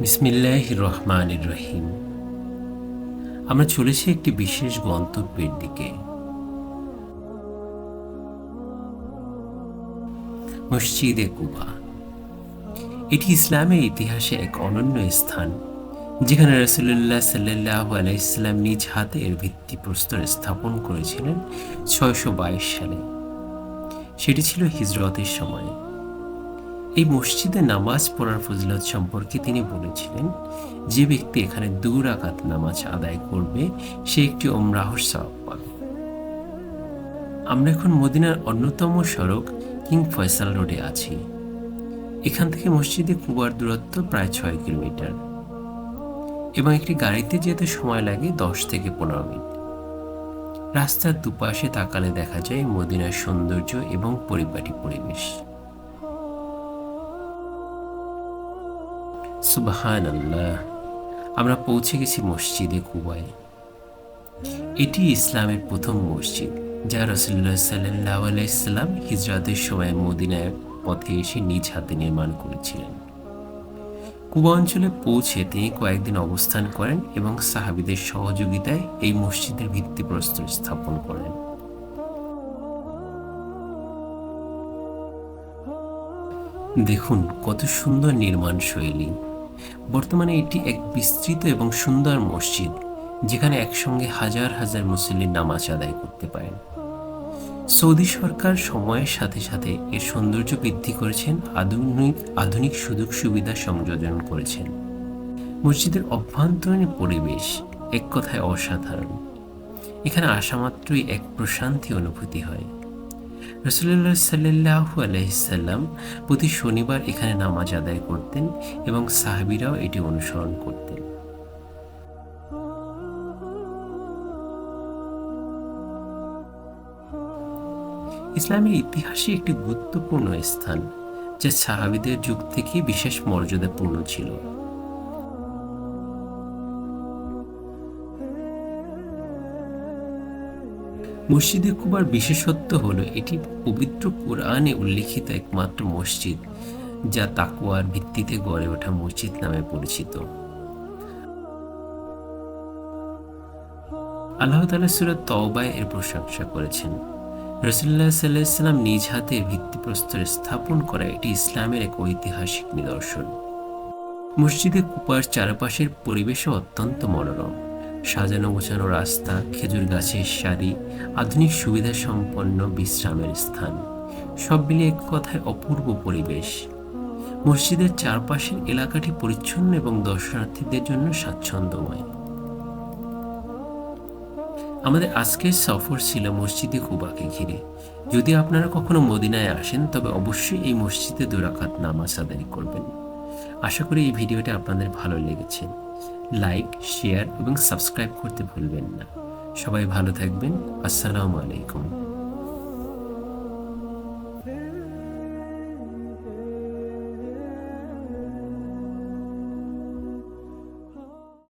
বিসমিল্লাহ রহমান রহিম আমরা চলেছি একটি বিশেষ গন্তব্যের দিকে। মসজিদে কুবা। এটি ইসলামের ইতিহাসে এক অনন্য স্থান, যেখানে রসুল্লাহ সাল্লাহ আলাইসাল্লাম নিজ হাতে এর ভিত্তিপ্রস্তর স্থাপন করেছিলেন ছয়শো বাইশ সালে। সেটি ছিল হিজরতের সময়। এই মসজিদে নামাজ পড়ার ফজিলত সম্পর্কে তিনি বলেছিলেন, যে ব্যক্তি এখানে দু রাকাত নামাজ আদায় করবে, সে একটি ওমরাহর সওয়াব পাবে। আমরা এখন মদিনার অন্যতম সড়ক কিং ফয়সাল রোডে আছি। এখান থেকে মসজিদে কুবার দূরত্ব প্রায় ছয় কিলোমিটার এবং একটি গাড়িতে যেতে সময় লাগে দশ থেকে পনেরো মিনিট। রাস্তার দুপাশে তাকালে দেখা যায় মদিনার সৌন্দর্য এবং পরিপাটি পরিবেশ। আমরা পৌঁছে গেছি মসজিদে কুবায়। এটি ইসলামের প্রথম মসজিদ, যা রসুল্লাহ সাল্লাহ আলাইসাল্লাম হিজরাতের সময় মদিনায় পথে এসে নিজ হাতে নির্মাণ করেছিলেন। কুবা অঞ্চলে পৌঁছে তিনি কয়েকদিন অবস্থান করেন এবং সাহাবিদের সহযোগিতায় এই মসজিদের ভিত্তিপ্রস্তর স্থাপন করেন। দেখুন, কত সুন্দর নির্মাণ শৈলী বর্তমানে এটি এক বিস্তৃত এবং সুন্দর মসজিদ, যেখানে একসঙ্গে হাজার হাজার মুসলিম নামাজ আদায় করতে পারেন। সৌদি সরকার সময়ের সাথে সাথে এর সৌন্দর্য বৃদ্ধি করেছেন, আধুনিক আধুনিক সুযোগ সুবিধা সংযোজন করেছেন। মসজিদের অভ্যন্তরীণ পরিবেশ এক কথায় অসাধারণ। এখানে আসা মাত্রই এক প্রশান্তি অনুভূতি হয়। রসুল্লাহ সাল্লাহ আলহিসাল্লাম প্রতি শনিবার এখানে নামাজ আদায় করতেন এবং সাহাবিরাও এটি অনুসরণ করতেন। ইসলামের ইতিহাসে একটি গুরুত্বপূর্ণ স্থান, যা সাহাবিদের যুগ থেকে বিশেষ মর্যাদাপূর্ণ ছিল। মসজিদে কুবার বিশেষত্ব হলো এটি পবিত্র কোরআনে উল্লিখিত একমাত্র মসজিদ, যা তাকুয়ার ভিত্তিতে গড়ে ওঠা মসজিদ নামে পরিচিত। আল্লাহ তালা তওবায় এর প্রশংসা করেছেন। রসুল্লাহ সাল্লাম নিজ হাতে ভিত্তিপ্রস্তর স্থাপন করা এটি ইসলামের এক ঐতিহাসিক নিদর্শন। মসজিদে কুপার চারপাশের পরিবেশও অত্যন্ত মনোরম। সাজানো গোছানো রাস্তা, খেজুর গাছের সারি, আধুনিক সুবিধা সম্পন্ন বিশ্রামের স্থান। সব মিলিয়ে এক কথায় অপূর্ব পরিবেশ। মসজিদের চারপাশের এলাকাটি পরিচ্ছন্ন এবং দর্শনার্থীদের জন্য স্বাচ্ছন্দ্যময়। আমাদের আজকের সফর ছিল মসজিদে কুবাকে ঘিরে। যদি আপনারা কখনো মদিনায় আসেন, তবে অবশ্যই এই মসজিদে দুরাকাত নামাজ আদায় করবেন। আশা করি এই ভিডিওটা আপনাদের ভালো লেগেছে। লাইক শেয়ার এবং সাবস্ক্রাইব করতে ভুলবেন না। সবাই ভালো থাকবেন। আসসালামু আলাইকুম।